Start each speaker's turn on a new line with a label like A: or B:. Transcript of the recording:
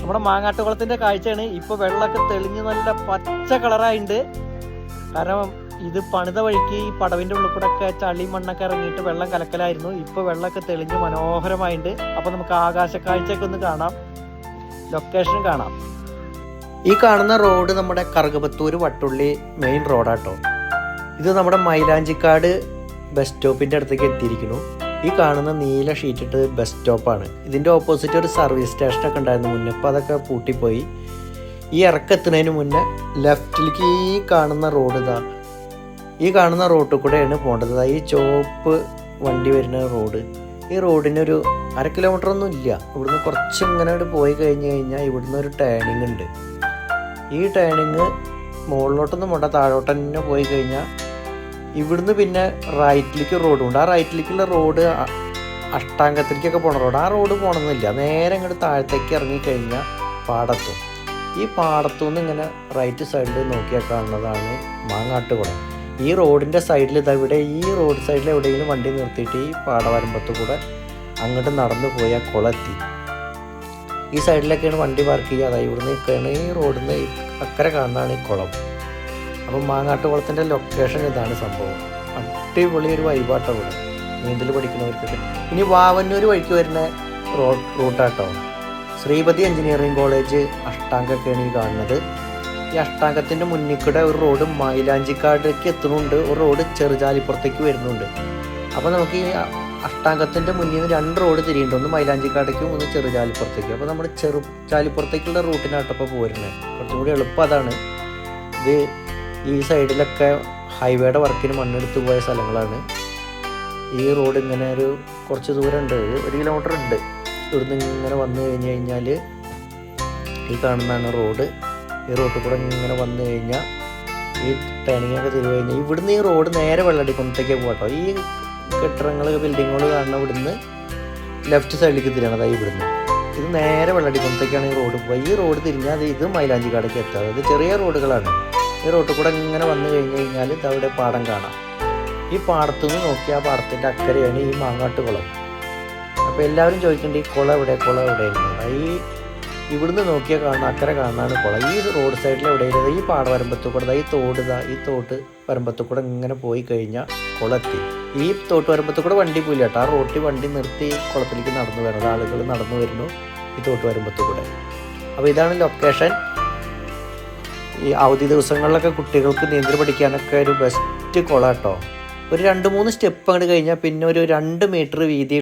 A: നമ്മുടെ മാങ്ങാട്ടുകുളത്തിന്റെ കാഴ്ചയാണ്. ഇപ്പൊ വെള്ളമൊക്കെ തെളിഞ്ഞ് നല്ല പച്ച കളറായിട്ടുണ്ട് കാരണം ഇത് പണിത വഴിക്ക് ഈ പടവിന്റെ ഉള്ളിൽ കൂടെ ഒക്കെ ചളി മണ്ണൊക്കെ ഇറങ്ങിയിട്ട് വെള്ളം കലക്കലായിരുന്നു. ഇപ്പൊ വെള്ളമൊക്കെ തെളിഞ്ഞ് മനോഹരമായിട്ടുണ്ട് അപ്പൊ നമുക്ക് ആകാശ കാഴ്ചയൊക്കെ ഒന്ന് കാണാം. ലൊക്കേഷൻ കാണാം. ഈ കാണുന്ന റോഡ് നമ്മുടെ കറുകപത്തൂർ വട്ടുള്ളി മെയിൻ റോഡാട്ടോ ഇത് നമ്മുടെ മൈലാഞ്ചിക്കാട് ബസ് സ്റ്റോപ്പിന്റെ അടുത്തേക്ക് എത്തിയിരിക്കുന്നു. ഈ കാണുന്ന നീല ഷീറ്റ് ഷീറ്റിട്ട് ബസ് സ്റ്റോപ്പാണ് ഇതിന്റെ ഓപ്പോസിറ്റ് ഒരു സർവീസ് സ്റ്റേഷനൊക്കെ ഉണ്ടായിരുന്നു മുന്നേ. അപ്പോൾ അതൊക്കെ പൂട്ടിപ്പോയി. ഈ ഇറക്കെത്തുന്നതിന് മുന്നേ ലെഫ്റ്റിലേക്ക് ഈ കാണുന്ന റോഡ് ഇതാ. ഈ കാണുന്ന റോഡിൽ കൂടെയാണ് പോകേണ്ടത്. ഈ ചോപ്പ് വണ്ടി വരുന്ന റോഡ് ഈ റോഡിനൊരു അര കിലോമീറ്റർ ഒന്നും ഇല്ല. ഇവിടുന്ന് കുറച്ച് ഇങ്ങനെ പോയി കഴിഞ്ഞ് കഴിഞ്ഞാൽ ഇവിടുന്ന് ഒരു ടേണിംഗ് ഉണ്ട്. ഈ ടേണിങ് മുകളിലോട്ടൊന്നും പോണ്ട. താഴോട്ട് തന്നെ പോയി കഴിഞ്ഞാൽ ഇവിടുന്ന് പിന്നെ റൈറ്റിലേക്ക് റോഡുണ്ട് ആ റൈറ്റിലേക്കുള്ള റോഡ് അഷ്ടാംഗത്തിലേക്കൊക്കെ പോണ റോഡ് ആ റോഡ് പോകണമെന്നില്ല നേരെ ഇങ്ങോട്ട് താഴത്തേക്ക് ഇറങ്ങിക്കഴിഞ്ഞാൽ പാടത്തും. ഈ പാടത്തു നിന്ന് ഇങ്ങനെ റൈറ്റ് സൈഡിൽ നോക്കിയാൽ കാണുന്നതാണ് മാങ്ങാട്ടുകുളം ഈ റോഡിന്റെ സൈഡിൽ ഇതാ ഇവിടെ ഈ റോഡ് സൈഡിൽ എവിടെയെങ്കിലും വണ്ടി നിർത്തിയിട്ട് ഈ പാടവരമ്പത്ത് കൂടെ അങ്ങോട്ട് നടന്നു പോയാൽ കുളത്തി. ഈ സൈഡിലൊക്കെയാണ് വണ്ടി പാർക്ക് ചെയ്യുക. അതായത് ഇവിടുന്ന് ഈ റോഡിൽ നിന്ന് അക്കരെ കാണുന്നതാണ് ഈ കുളം. അപ്പം മാങ്ങാട്ടുകുളത്തിന്റെ ലൊക്കേഷൻ ഇതാണ് സംഭവം. അടിപൊളി ഒരു വൈബാട്ടോ ഇവിടെ നീന്തൽ പഠിക്കുന്നവർക്കൊക്കെ. ഇനി വാവന്നൂർ വഴിക്ക് വരുന്ന റോഡ് റൂട്ടാട്ടോ. ശ്രീപതി എഞ്ചിനീയറിംഗ് കോളേജ് അഷ്ടാംഗൊക്കെയാണ് ഈ കാണുന്നത്. ഈ അഷ്ടാംഗത്തിന്റെ മുന്നിൽ കൂടെ ഒരു റോഡ് മൈലാഞ്ചിക്കാടേക്ക് എത്തുന്നുണ്ട്. ഒരു റോഡ് ചെറുചാലിപ്പുറത്തേക്ക് വരുന്നുണ്ട്. അപ്പോൾ നമുക്ക് ഈ അഷ്ടാംഗത്തിന്റെ മുന്നിൽ നിന്ന് രണ്ട് റോഡ് തിരിയുണ്ട് ഒന്ന് മൈലാഞ്ചിക്കാടേക്കും ഒന്ന് ചെറുചാലിപ്പുറത്തേക്കും. അപ്പോൾ നമ്മൾ ചെറു ചാലിപ്പുറത്തേക്കുള്ള റൂട്ടിനാട്ടപ്പോൾ പോരുന്നത്. കുറച്ചും കൂടി എളുപ്പം അതാണ്. ഇത് ഈ സൈഡിലൊക്കെ ഹൈവേയുടെ വർക്കിന് മണ്ണെടുത്ത് പോയ സ്ഥലങ്ങളാണ്. ഈ റോഡ് ഇങ്ങനെ ഒരു കുറച്ച് ദൂരം ഉണ്ട് ഒരു- കിലോമീറ്റർ ഉണ്ട്. ഇവിടുന്ന് ഇങ്ങനെ വന്നു കഴിഞ്ഞ് കഴിഞ്ഞാൽ ഈ കാണുന്നതാണ് റോഡ്. ഈ റോഡിൽ കൂടെ ഇങ്ങനെ വന്നു കഴിഞ്ഞാൽ ഈ ടേണിങ്ങൊക്കെ തിരിവ് കഴിഞ്ഞാൽ ഇവിടുന്ന് ഈ റോഡ് നേരെ വെള്ളടിക്കുന്നത്തേക്ക് പോകട്ടോ ഈ കെട്ടിടങ്ങൾ ബിൽഡിങ്ങുകൾ കാണുന്ന ഇവിടുന്ന് ലെഫ്റ്റ് സൈഡിലേക്ക് തിരിയണം. അതായത് ഇവിടുന്ന്. ഇത് നേരെ വെള്ളടിക്കുന്നത്തേക്കാണ് ഈ റോഡ് പോയി ഈ റോഡ് തിരിഞ്ഞാൽ അത് ഇത് മൈലാഞ്ചിക്കാടേക്ക് എത്തുക അത് ചെറിയ റോഡുകളാണ്. ഈ റോട്ട് കൂടെ ഇങ്ങനെ വന്നു കഴിഞ്ഞ് കഴിഞ്ഞാൽ അവിടെ പാടം കാണാം. ഈ പാടത്തു നിന്ന് നോക്കി ആ പാടത്തിന്റെ അക്കരെയാണ് ഈ മാങ്ങാട്ട് കുളം. അപ്പോൾ എല്ലാവരും ചോദിക്കേണ്ടത് ഈ കുളം എവിടെ? കുളം എവിടെയാണ് ഈ ഇവിടുന്ന് നോക്കിയാൽ കാണുന്ന അക്കരെ കാണുന്നതാണ് കുളം. ഈ റോഡ് സൈഡിൽ എവിടെയാണ് ഈ പാട വരമ്പത്തു കൂടെ ഈ തോട് ഇതാ ഈ തോട്ട് വരമ്പത്തു കൂടെ ഇങ്ങനെ പോയി കഴിഞ്ഞാൽ കുളത്തി. ഈ തോട്ട് വരമ്പത്തു കൂടെ വണ്ടി പോയില്ല കേട്ടോ. ആ റോട്ടിൽ വണ്ടി നിർത്തി കുളത്തിലേക്ക് നടന്നു വരുന്നത് ആളുകൾ നടന്നു വരുന്നു ഈ തോട്ട് വരമ്പത്തു കൂടെ. അപ്പോൾ ഇതാണ് ലൊക്കേഷൻ ഈ അവധി ദിവസങ്ങളിലൊക്കെ കുട്ടികൾക്ക് നീന്തൽ പഠിക്കാനൊക്കെ ഒരു ബെസ്റ്റ് കുളം കേട്ടോ ഒരു രണ്ട് മൂന്ന് സ്റ്റെപ്പ് അങ്ങോട്ട് കഴിഞ്ഞാൽ പിന്നെ ഒരു രണ്ട് മീറ്റർ വീതി